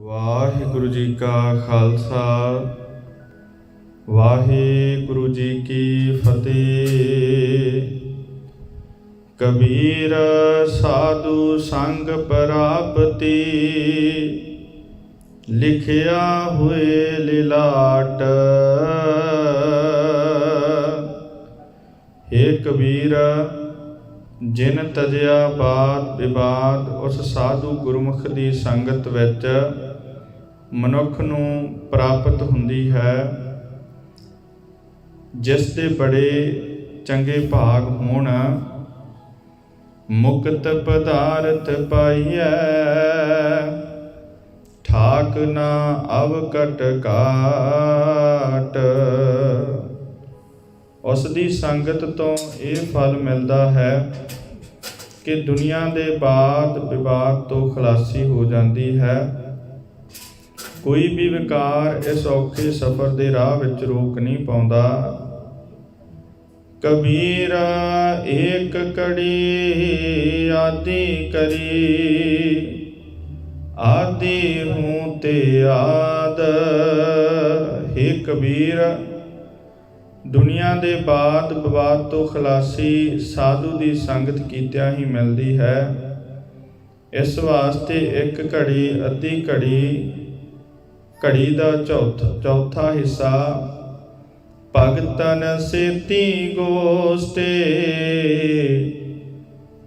ਵਾਹਿਗੁਰੂ ਜੀ ਕਾ ਖਾਲਸਾ, ਵਾਹਿਗੁਰੂ ਜੀ ਕੀ ਫਤਿਹ। ਕਬੀਰ ਸਾਧੂ ਸੰਗ ਪ੍ਰਾਪਤੀ, ਲਿਖਿਆ ਹੋਏ ਲਿਲਾਟ। ਏ ਕਬੀਰ, ਜਿਨ ਤਜਿਆ ਬਾਤ ਵਿਵਾਦ ਉਸ ਸਾਧੂ ਗੁਰਮੁਖ ਦੀ ਸੰਗਤ ਵਿੱਚ ਮਨੁੱਖ ਨੂੰ ਪ੍ਰਾਪਤ ਹੁੰਦੀ ਹੈ, ਜਿਸ ਦੇ ਬੜੇ ਚੰਗੇ ਭਾਗ ਹੋਣ। ਮੁਕਤ ਪਦਾਰਥ ਪਾਈਐ, ਠਾਕ ਨਾ ਅਵਕਟ ਕਾਟ ਉਸ ਦੀ ਸੰਗਤ ਤੋਂ ਇਹ ਫਲ ਮਿਲਦਾ ਹੈ ਕਿ ਦੁਨੀਆ ਦੇ ਬਾਤ ਵਿਵਾਦ ਤੋਂ ਖਲਾਸੀ ਹੋ ਜਾਂਦੀ ਹੈ। ਕੋਈ ਵੀ ਵਿਕਾਰ ਇਸ ਔਖੇ ਸਫ਼ਰ ਦੇ ਰਾਹ ਵਿੱਚ ਰੋਕ ਨਹੀਂ ਪਾਉਂਦਾ। ਕਬੀਰ ਏਕ ਕੜੀ ਆਦੀ ਕਰੀ, ਆਦੀ ਹੂੰ ਤੇ ਆਦ। हे ਕਬੀਰ, ਦੁਨੀਆ ਦੇ ਬਾਦ ਵਿਵਾਦ ਤੋਂ ਖਲਾਸੀ ਸਾਧੂ ਦੀ ਸੰਗਤ ਕੀਤਿਆਂ ਹੀ ਮਿਲਦੀ ਹੈ। ਇਸ ਵਾਸਤੇ ਇੱਕ ਘੜੀ, ਅੱਧੀ ਘੜੀ ਘੜੀ ਦਾ ਚੌਥਾ ਚੌਥਾ ਹਿੱਸਾ। ਭਗਤਨ ਸੇਤੀ ਗੋਸਟੇ,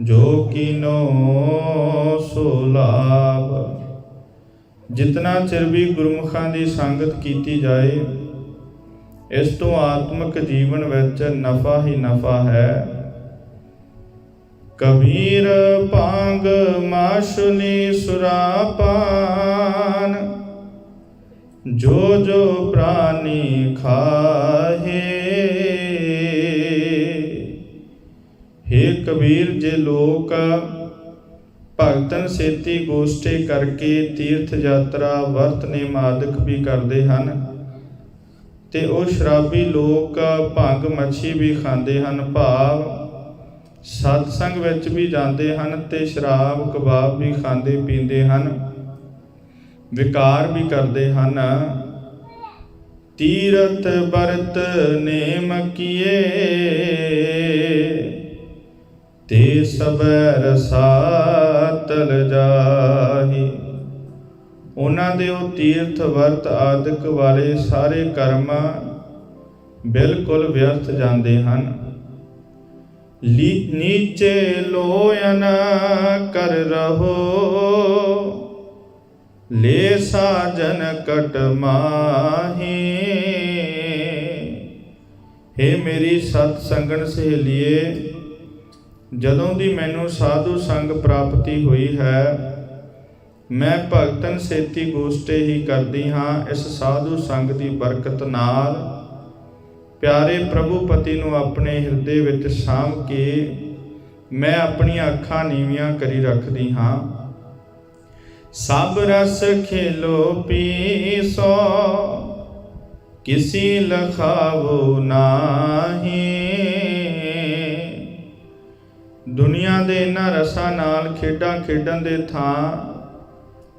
ਜੋ ਕੀਨੋ ਸੋ ਜਿਤਨਾ ਚਿਰ ਵੀ ਗੁਰਮੁਖਾਂ ਦੀ ਸੰਗਤ ਕੀਤੀ ਜਾਏ, ਇਸ ਤੋਂ ਆਤਮਿਕ ਜੀਵਨ ਵਿੱਚ ਨਫਾ ਹੀ ਨਫਾ ਹੈ। ਕਬੀਰ ਭਾਂਗ ਮਾਸ਼ੁਨੀ ਸੁਰਾਪਾਨ ਜੋ ਜੋ ਪ੍ਰਾਨੀ ਖਾਹੇ हे ਕਬੀਰ ਜੇ ਲੋਕ, ਭਗਤਨ ਸੇਤੀ ਗੋਸ਼ਟੇ ਕਰਕੇ ਤੀਰਥ ਯਾਤਰਾ ਵਰਤ ਨੇਮਾਦਿਕ ਵੀ ਕਰਦੇ ਹਨ। ਤੇ ਉਹ ਸ਼ਰਾਬੀ ਲੋਕ ਭੰਗ ਮੱਛੀ ਵੀ ਖਾਂਦੇ ਹਨ, ਭਾਵ ਸਤਸੰਗ ਵਿੱਚ ਵੀ ਜਾਂਦੇ ਹਨ ਤੇ ਸ਼ਰਾਬ, ਕਬਾਬ ਵੀ ਖਾਂਦੇ ਪੀਂਦੇ ਹਨ। ਵਿਕਾਰ ਵੀ ਕਰਦੇ ਹਨ। ਤੀਰਥ ਬਰਤ ਨੇਮ ਕੀਏ, ਤੇ ਸਬੈ ਰਸਾਤਲ ਜਾਹੀ। ਉਹਨਾਂ ਦੇ ਉਹ ਤੀਰਥ ਵਰਤ ਆਦਿਕ ਵਾਲੇ ਸਾਰੇ ਕਰਮ ਬਿਲਕੁਲ ਵਿਅਰਥ ਜਾਂਦੇ ਹਨ। ਨੀਚੇ ਲੋਇਨ ਕਰ ਰਹੋ ਲੈ ਸਾਜਨ ਕਟ ਮਾਹੀ। हे ਮੇਰੀ ਸਤ ਸੰਗਣ ਸਹੇਲੀਏ, ਜਦੋਂ ਦੀ ਮੈਨੂੰ ਸਾਧੂ ਸੰਗ ਪ੍ਰਾਪਤੀ ਹੋਈ ਹੈ, ਮੈਂ ਭਗਤਨ ਸੇਤੀ ਗੋਸ਼ਟੇ ਹੀ ਕਰਦੀ ਹਾਂ ਇਸ ਸਾਧੂ ਸੰਗ ਦੀ ਬਰਕਤ ਨਾਲ। ਪਿਆਰੇ ਪ੍ਰਭੂ ਪਤੀ ਨੂੰ ਆਪਣੇ ਹਿਰਦੇ ਵਿੱਚ ਸਾਂਭ ਕੇ ਮੈਂ ਆਪਣੀਆਂ ਅੱਖਾਂ ਨੀਵੀਆਂ ਕਰੀ ਰੱਖਦੀ ਹਾਂ। ਸਭ ਰਸ ਖੇਲੋ ਪੀਸੋ ਕਿਸੀ ਲਖਾਵੋ ਨਾਹੀ। ਦੁਨੀਆ ਦੇ ਇਹਨਾਂ ਰਸਾਂ ਨਾਲ, ਖੇਡਾਂ ਖੇਡਣ ਦੇ ਥਾਂ,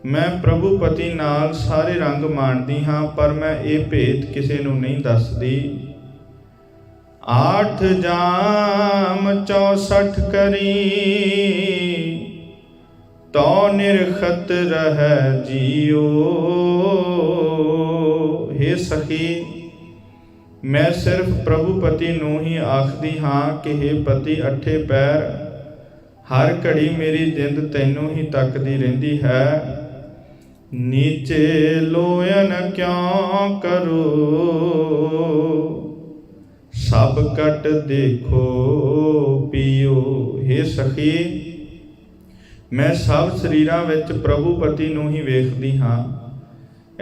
ਮੈਂ ਪ੍ਰਭੂ ਪਤੀ ਨਾਲ ਸਾਰੇ ਰੰਗ ਮਾਣਦੀ ਹਾਂ, ਪਰ ਮੈਂ ਇਹ ਭੇਤ ਕਿਸੇ ਨੂੰ ਨਹੀਂ ਦੱਸਦੀ। ਆਠ ਜਾਮ 64 ਕਰੀ ਤੋ ਨਿਰਖਤ ਰਹਿ ਜੀਓ हे ਸਖੀ ਮੈਂ ਸਿਰਫ ਪ੍ਰਭੂ ਪਤੀ ਨੂੰ ਹੀ ਆਖਦੀ ਹਾਂ ਕਿ हे ਪਤੀ ਅਠੇ ਪੈਰ ਹਰ ਘੜੀ ਮੇਰੀ ਜਿੰਦ ਤੈਨੂੰ ਹੀ ਤੱਕਦੀ ਰਹਿੰਦੀ ਹੈ ਨੀਚੇ ਲੋਇਨ ਕਿਉਂ ਕਰੋ ਸਭ ਕਟ ਦੇਖੋ ਪੀਓ हे ਸਖੀ ਮੈਂ ਸਭ ਸਰੀਰਾਂ ਵਿੱਚ ਪ੍ਰਭੂ ਪਤੀ ਨੂੰ ਹੀ ਵੇਖਦੀ ਹਾਂ।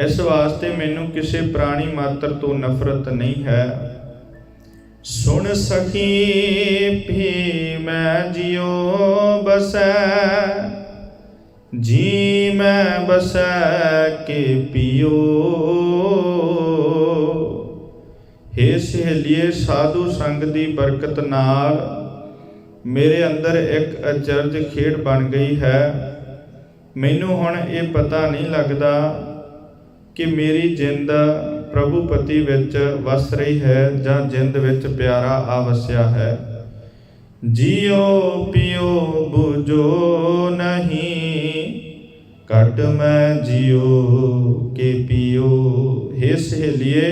ਇਸ ਵਾਸਤੇ ਮੈਨੂੰ ਕਿਸੇ ਪ੍ਰਾਣੀ ਮਾਤਰ ਤੋਂ ਨਫ਼ਰਤ ਨਹੀਂ ਹੈ। ਸੁਣ ਸਖੀ ਵੀ ਮੈਂ ਜਿਉ ਬਸੈ, ਜੀ ਮੈਂ ਬਸੈ ਕੇ ਪਿਓ। हे ਸਹੇਲੀਏ, ਸਾਧੂ ਸੰਗ ਦੀ ਬਰਕਤ ਨਾਲ ਮੇਰੇ ਅੰਦਰ ਇੱਕ ਅਚਰਜ ਖੇਡ ਬਣ ਗਈ ਹੈ। ਮੈਨੂੰ ਹੁਣ ਇਹ ਪਤਾ ਨਹੀਂ ਲੱਗਦਾ ਕਿ ਮੇਰੀ ਜਿੰਦ ਪ੍ਰਭੂ ਪਤੀ ਵਿੱਚ ਵਸ ਰਹੀ ਹੈ ਜਾਂ ਜਿੰਦ ਵਿੱਚ ਪਿਆਰਾ ਆਵਸਿਆ ਹੈ। ਜੀਓ ਪਿਓ ਬੁਝੋ ਨਹੀਂ, ਘਟ ਮੈਂ ਜੀਓ ਕੇ ਪੀਓ। हे ਸਹੇਲੀਏ,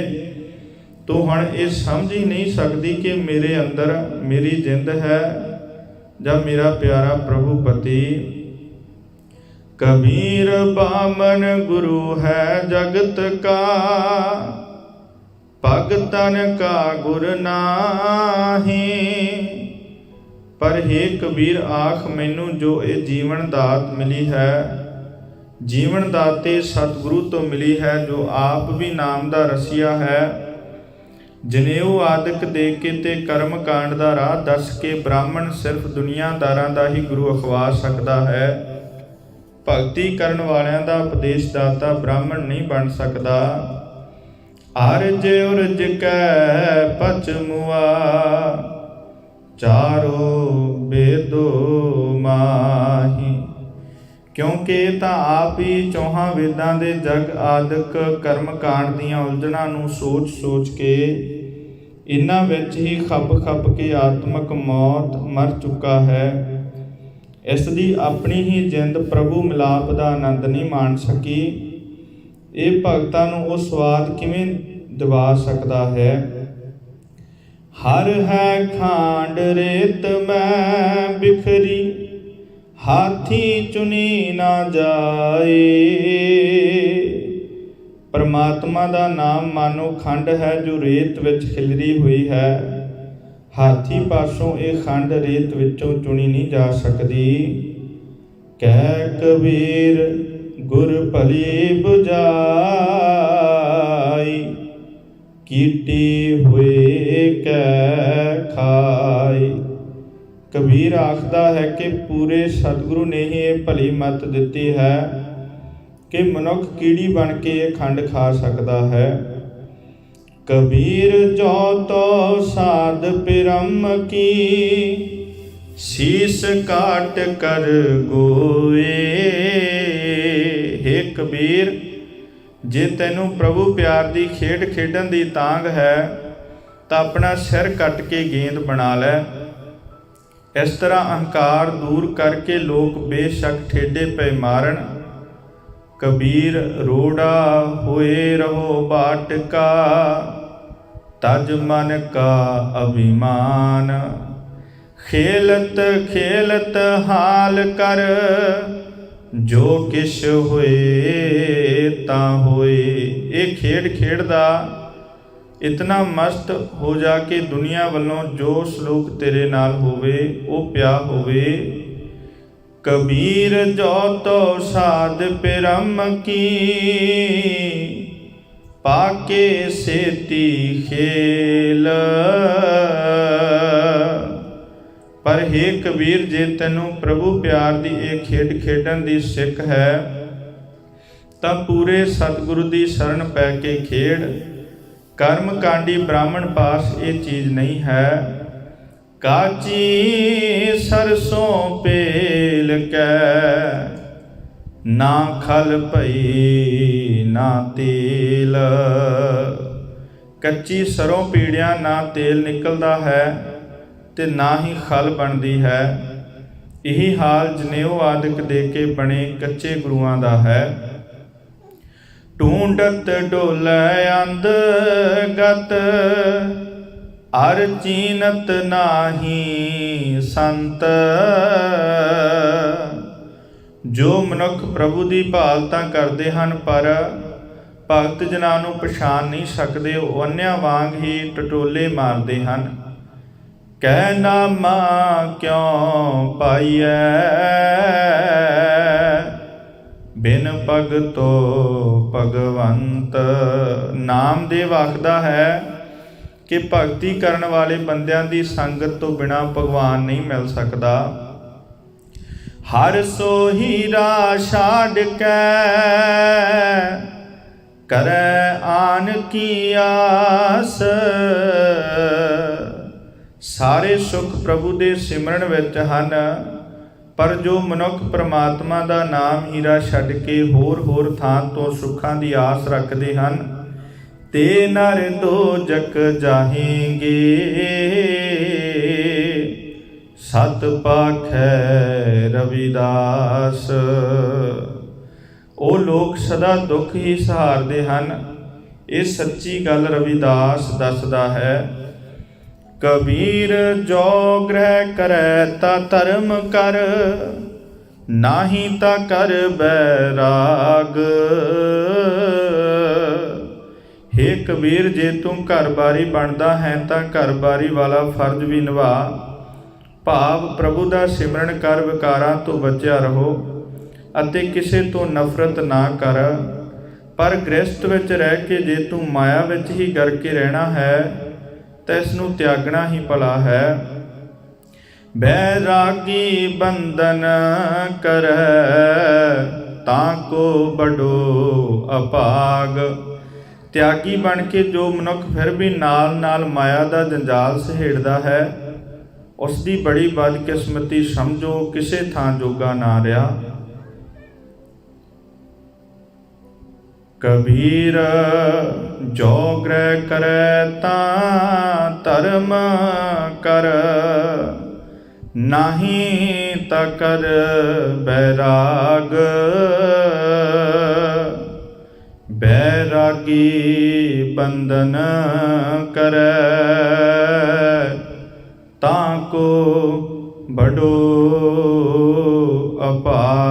ਤੂੰ ਹੁਣ ਇਹ ਸਮਝ ਹੀ ਨਹੀਂ ਸਕਦੀ ਕਿ ਮੇਰੇ ਅੰਦਰ ਮੇਰੀ ਜਿੰਦ ਹੈ ਜਾਂ ਮੇਰਾ ਪਿਆਰਾ ਪ੍ਰਭੂ ਪਤੀ, ਕਬੀਰ ਬਾਮਨ ਗੁਰੂ ਹੈ ਜਗਤ ਕਾ। ਭਗਤਨ ਕਾ ਗੁਰ ਨਾਹੀ। ਪਰ हे ਕਬੀਰ, ਆਖ ਮੈਨੂੰ ਜੋ ਇਹ ਜੀਵਨ ਦਾਤ ਮਿਲੀ ਹੈ। ਜੀਵਨ ਦਾਤੇ ਸਤਿਗੁਰੂ ਤੋਂ ਮਿਲੀ ਹੈ, ਜੋ ਆਪ ਵੀ ਨਾਮ ਦਾ ਰਸੀਆ ਹੈ। ਜਨੇਊ ਆਦਿਕ ਦੇ ਕੇ ਤੇ ਕਰਮ ਕਾਂਡ ਦਾ ਰਾਹ ਦੱਸ ਕੇ ਬ੍ਰਾਹਮਣ ਸਿਰਫ ਦੁਨੀਆਦਾਰਾਂ ਦਾ ਹੀ ਗੁਰੂ ਅਖਵਾ ਸਕਦਾ ਹੈ। ਭਗਤੀ ਕਰਨ ਵਾਲਿਆਂ ਦਾ ਉਪਦੇਸ਼ ਦਾਤਾ ਬ੍ਰਾਹਮਣ ਨਹੀਂ ਬਣ ਸਕਦਾ। ਅਰਜ ਉਰਜ ਕੈ ਪਚ ਮੁਆ, ਚਾਰੋ ਬੇਦੋ ਮਾਹੀ। ਕਿਉਂਕਿ ਤਾਂ ਆਪ ਹੀ ਚੌਹਾਂ ਵੇਦਾਂ ਦੇ ਜਗ ਆਦਿਕ ਕਰਮ ਕਾਂਡ ਦੀਆਂ ਉਲਝਣਾਂ ਨੂੰ ਸੋਚ-ਸੋਚ ਕੇ ਇਹਨਾਂ ਵਿੱਚ ਹੀ ਖੱਪ-ਖੱਪ ਕੇ ਆਤਮਕ ਮੌਤ ਮਰ ਚੁੱਕਾ ਹੈ। ਇਸ ਦੀ ਆਪਣੀ ਹੀ ਜਿੰਦ ਪ੍ਰਭੂ ਮਿਲਾਪ ਦਾ ਆਨੰਦ ਨਹੀਂ ਮਾਣ ਸਕੀ। ਇਹ ਭਗਤਾਂ ਨੂੰ ਉਹ ਸਵਾਦ ਕਿਵੇਂ ਦਿਵਾ ਸਕਦਾ ਹੈ? ਹਰ ਹੈ ਖਾਂਡ ਰੇਤ ਮੈਂ ਬਿਖਰੀ ਹਾਥੀ ਚੁਣੀ ਨਾ ਜਾਏ। ਪਰਮਾਤਮਾ ਦਾ ਨਾਮ ਮਾਨੋ ਖੰਡ ਹੈ, ਜੋ ਰੇਤ ਵਿੱਚ ਖਿਲਰੀ ਹੋਈ ਹੈ। ਹਾਥੀ ਪਾਸੋਂ ਇਹ ਖੰਡ ਰੇਤ ਵਿੱਚੋਂ ਚੁਣੀ ਨਹੀਂ ਜਾ ਸਕਦੀ। ਕਹਿ ਕਬੀਰ, ਗੁਰ ਭਲੀ 부ਜਾਈ ਕੀਟੀ ਹੋਏ ਕਬੀਰ ਆਖਦਾ ਹੈ ਕਿ ਪੂਰੇ ਸਤਿਗੁਰੂ ਨੇ ਹੀ ਇਹ ਭਲੀ ਮਤ ਦਿੱਤੀ ਹੈ ਕਿ ਮਨੁੱਖ ਕੀੜੀ ਬਣ ਕੇ ਇਹ ਖੰਡ ਖਾ ਸਕਦਾ ਹੈ। ਕਬੀਰ ਜੋ ਤੋ ਸਾਧ ਪਿਰਮ ਕੀ, ਸੀਸ ਕਾਟ ਕਰ ਗੋਏ। हे ਕਬੀਰ, ਜੇ ਤੈਨੂੰ ਪ੍ਰਭੂ ਪਿਆਰ ਦੀ ਖੇਡ ਖੇਡਣ ਦੀ ਤਾਂਗ ਹੈ, ਤਾਂ ਆਪਣਾ ਸਿਰ ਕੱਟ ਕੇ ਗੇਂਦ ਬਣਾ ਲੈ। ਇਸ ਤਰ੍ਹਾਂ ਅਹੰਕਾਰ ਦੂਰ ਕਰਕੇ ਲੋਕ ਬੇਸ਼ੱਕ ਠੇਡੇ ਪਏ ਮਾਰਨ। ਕਬੀਰ, ਰੋੜਾ ਹੋਏ ਰਹੋ ਬਾਟਕਾ, ਤਜ ਮਨ ਕਾ ਅਭਿਮਾਨ। ਖੇਲਤ ਖੇਲਤ ਹਾਲ ਕਰ, ਜੋ ਕਿਛ ਹੋਏ ਤਾਂ ਹੋਏ। ਇਹ ਖੇਡ ਖੇਡਦਾ ਇਤਨਾ ਮਸਤ ਹੋ ਜਾ ਕੇ ਦੁਨੀਆ ਵੱਲੋਂ ਜੋ ਸਲੂਕ ਤੇਰੇ ਨਾਲ ਹੋਵੇ, ਉਹ ਪਿਆ ਹੋਵੇ। ਕਬੀਰ ਜੋ ਤੋ ਸਾਧ ਪਿਰਮ ਕੀ, ਪਾਕੇ ਸੇਤੀ ਖੇਲ। ਪਰ हे ਕਬੀਰ, ਜੇ ਤੈਨੂੰ ਪ੍ਰਭੂ ਪਿਆਰ ਦੀ ਇਹ ਖੇਡ ਖੇਡਣ ਦੀ ਸਿੱਖ ਹੈ, ਤਾਂ ਪੂਰੇ ਸਤਿਗੁਰੂ ਦੀ ਸ਼ਰਨ ਪੈ ਕੇ ਖੇਡ। ਕਰਮ ਕਾਂਡੀ ਬ੍ਰਾਹਮਣ ਪਾਸ ਇਹ ਚੀਜ਼ ਨਹੀਂ ਹੈ। ਕਾਚੀ ਸਰਸੋਂ ਪੇਲ ਕੈ, ਨਾ ਖਲ ਭਈ, ਨਾ ਤੇਲ। ਕੱਚੀ ਸਰੋਂ ਪੀੜਿਆਂ ਨਾ ਤੇਲ ਨਿਕਲਦਾ ਹੈ ਤੇ ਨਾ ਹੀ ਖਲ ਬਣਦੀ ਹੈ। ਇਹੀ ਹਾਲ ਜਨੇਊ ਆਦਿਕ ਦੇ ਕੇ ਬਣੇ ਕੱਚੇ ਗੁਰੂਆਂ ਦਾ ਹੈ। ਢੂੰਡਤ ਡੋਲੇ ਅੰਧ ਅਰ ਚੀਨਤ ਨਾਹੀ ਸੰਤ। ਜੋ ਮਨੁੱਖ ਪ੍ਰਭੂ ਦੀ ਭਾਲਤਾਂ ਕਰਦੇ ਹਨ, ਪਰ ਭਗਤ ਜਨਾਂ ਨੂੰ ਪਛਾਣ ਨਹੀਂ ਸਕਦੇ, ਉਹ ਅੰਨਿਆਂ ਵਾਂਗ ਹੀ ਟਟੋਲੇ ਮਾਰਦੇ ਹਨ। ਕਹਿ ਨਾਮਾ ਕਿਉ ਪਾਈਐ? ਬਿਨ ਭਗਤੋ ਭਗਵੰਤ ਨਾਮਦੇਵ ਆਖਦਾ ਹੈ ਕਿ ਭਗਤੀ ਕਰਨ ਵਾਲੇ ਬੰਦਿਆਂ ਦੀ ਸੰਗਤ ਤੋਂ ਬਿਨਾ ਭਗਵਾਨ ਨਹੀਂ ਮਿਲ ਸਕਦਾ। ਹਰ ਸੋ ਹੀਰਾ ਛਾੜ ਕੇ ਕਰੈ ਆਨ ਕੀ ਆਸ। ਸਾਰੇ ਸੁਖ ਪ੍ਰਭੂ ਦੇ ਸਿਮਰਨ ਵਿੱਚ ਹਨ। ਪਰ ਜੋ ਮਨੁੱਖ ਪ੍ਰਮਾਤਮਾ ਦਾ ਨਾਮ ਹੀਰਾ ਛੱਡ ਕੇ ਹੋਰ ਹੋਰ ਥਾਂ ਤੋਂ ਸੁੱਖਾਂ ਦੀ ਆਸ ਰੱਖਦੇ ਹਨ, ਤੇ ਨਰ ਦੋਜਕ ਜਾਹੇਂਗੇ। ਸਤ ਪਾਖੈ ਰਵਿਦਾਸ। ਉਹ ਲੋਕ ਸਦਾ ਦੁੱਖ ਹੀ ਸਹਾਰਦੇ ਹਨ। ਇਹ ਸੱਚੀ ਗੱਲ ਰਵਿਦਾਸ ਦੱਸਦਾ ਹੈ ਕਬੀਰ ਜੋ ਗ੍ਰਹਿ ਕਰੈ ਤਾ ਧਰਮ ਕਰ, ਨਾਹੀ ਤਾ ਕਰ ਬੈਰਾਗ। ਹੇ ਕਬੀਰ, ਜੇ ਤੂੰ ਘਰ-ਬਾਰੀ ਬਣਦਾ ਹੈ ਤਾਂ ਘਰ-ਬਾਰੀ ਵਾਲਾ ਫਰਜ਼ ਵੀ ਨਿਭਾ। ਭਾਵ ਪ੍ਰਭੂ ਦਾ ਸਿਮਰਨ ਕਰ ਵਿਕਾਰਾਂ ਤੋਂ ਬਚਿਆ ਰਹੋ ਅਤੇ ਕਿਸੇ ਤੋਂ ਨਫ਼ਰਤ ਨਾ ਕਰ। ਪਰ ਗ੍ਰਸਥ ਵਿੱਚ ਰਹਿ ਕੇ ਜੇ ਤੂੰ ਮਾਇਆ ਵਿੱਚ ਹੀ ਗਰ ਕੇ ਰਹਿਣਾ ਹੈ ਤਾਂ ਇਸ ਨੂੰ ਤਿਆਗਣਾ ਹੀ ਭਲਾ ਹੈ। ਬੈਰਾਗੀ ਬੰਧਨ ਕਰੈ, ਤਾਂ ਕੋ ਬਡੋ ਅਪਾਗ। ਤਿਆਗੀ ਬਣ ਕੇ ਜੋ ਮਨੁੱਖ ਫਿਰ ਵੀ ਨਾਲ ਨਾਲ ਮਾਇਆ ਦਾ ਜੰਜਾਲ ਸਹੇੜਦਾ ਹੈ ਉਸ ਦੀ ਬੜੀ ਬਦਕਿਸਮਤੀ ਸਮਝੋ, ਕਿਸੇ ਥਾਂ ਜੋਗਾ ਨਾ ਰਿਹਾ। ਕਬੀਰ, ਜੋ ਗ੍ਰਹਿ ਕਰੈ ਤਾਂ ਧਰਮ ਕਰ। ਨਾਹੀ ਤਾ ਕਰ ਬੈਰਾਗ, ਬੈਰਾਗੀ ਬੰਧਨ ਕਰੈ। ਤਾਂ ਕੋ ਬਡੋ ਅਪਾਗ